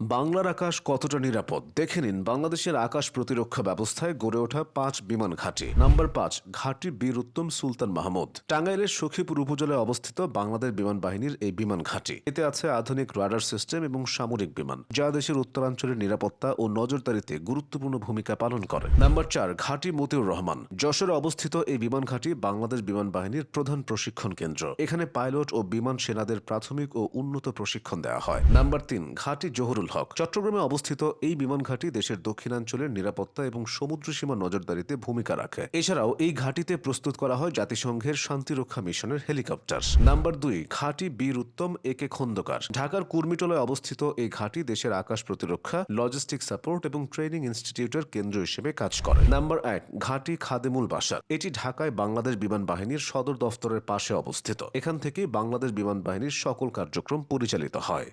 বাংলার আকাশ কতটা নিরাপদ? দেখে নিন বাংলাদেশের আকাশ প্রতিরক্ষা ব্যবস্থায় গড়ে ওঠা পাঁচ বিমান ঘাঁটি। নাম্বার পাঁচ, ঘাঁটি বীর উত্তম সুলতান মাহমুদ। টাঙ্গাইলের সখীপুর উপজেলায় অবস্থিত বাংলাদেশ বিমান বাহিনীর এই বিমান ঘাঁটি। এতে আছে আধুনিক রাডার সিস্টেম এবং সামরিক বিমান, যা দেশের উত্তরাঞ্চলের নিরাপত্তা ও নজরদারিতে গুরুত্বপূর্ণ ভূমিকা পালন করে। নাম্বার চার, ঘাঁটি মতিউর রহমান। যশোরে অবস্থিত এই বিমান ঘাঁটি বাংলাদেশ বিমান বাহিনীর প্রধান প্রশিক্ষণ কেন্দ্র। এখানে পাইলট ও বিমান সেনাদের প্রাথমিক ও উন্নত প্রশিক্ষণ দেওয়া হয়। নাম্বার তিন, ঘাঁটি জহুরুল হক। চট্টগ্রামে অবস্থিত এই বিমান ঘাঁটি দেশের দক্ষিণাঞ্চলের নিরাপত্তা এবং সমুদ্র সীমা নজরদারিতে ভূমিকা রাখে। এছাড়াও এই ঘাঁটিতে প্রস্তুত করা হয় জাতিসংঘের শান্তিরক্ষা মিশনের হেলিকপ্টার। নাম্বার দুই, ঘাঁটি বীর উত্তম এ কে খন্দকার। ঢাকার কুর্মিটলায় অবস্থিত এই ঘাঁটি দেশের আকাশ প্রতিরক্ষা, লজিস্টিক সাপোর্ট এবং ট্রেনিং ইনস্টিটিউটের কেন্দ্র হিসেবে কাজ করে। নাম্বার এক, ঘাঁটি খাদেমুল বাসার এটি ঢাকায় বাংলাদেশ বিমান বাহিনীর সদর দফতরের পাশে অবস্থিত। এখান থেকে বাংলাদেশ বিমান বাহিনীর সকল কার্যক্রম পরিচালিত হয়।